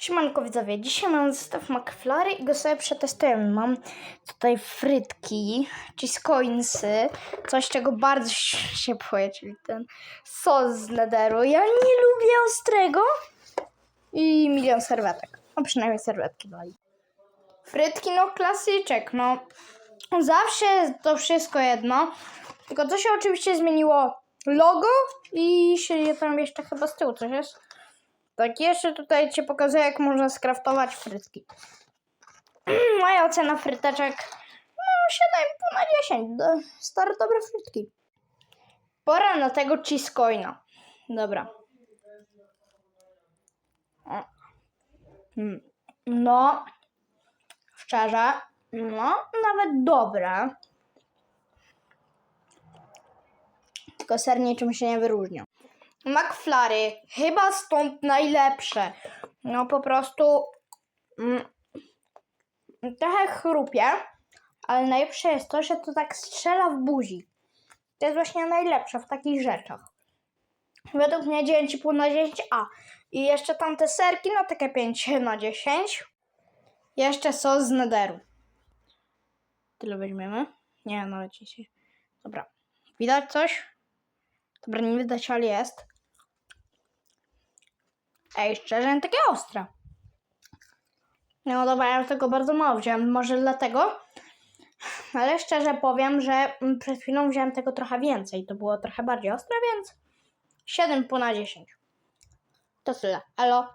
Siemanko widzowie, dzisiaj mam zestaw McFlurry i go sobie przetestujemy. Mam tutaj frytki, cheese coinsy, coś czego bardzo się boję, czyli ten sos z nederu. Ja nie lubię ostrego i milion serwetek. No przynajmniej serwetki dali. Frytki, no klasyczek, no zawsze to wszystko jedno. Tylko co się oczywiście zmieniło? Logo i się tam jeszcze chyba z tyłu coś jest. Tak, jeszcze tutaj Ci pokazuję, jak można skraftować frytki. Moja ocena fryteczek no 7,5 na 10. Do- Stare, dobre frytki. Pora na tego cheese coina. Dobra. Mm. No, szczerze, no, nawet dobre. Tylko ser niczym się nie wyróżnia. McFlurry, chyba stąd najlepsze. No po prostu mm, trochę chrupie, ale najlepsze jest to, że to tak strzela w buzi. To jest właśnie najlepsze w takich rzeczach. Według mnie 9,5 na 10, a i jeszcze tam te serki, no takie 5 na 10. Jeszcze sos z nederu. Tyle weźmiemy? Nie, nawet się. Dobra. Widać coś? Dobra, nie widać, ale jest. Ej, szczerze, takie ostre. No dobra, ja tego bardzo mało wziąłem, może dlatego. Ale szczerze powiem, że przed chwilą wziąłem tego trochę więcej. To było trochę bardziej ostre, więc 7 po na 10. To tyle. Elo.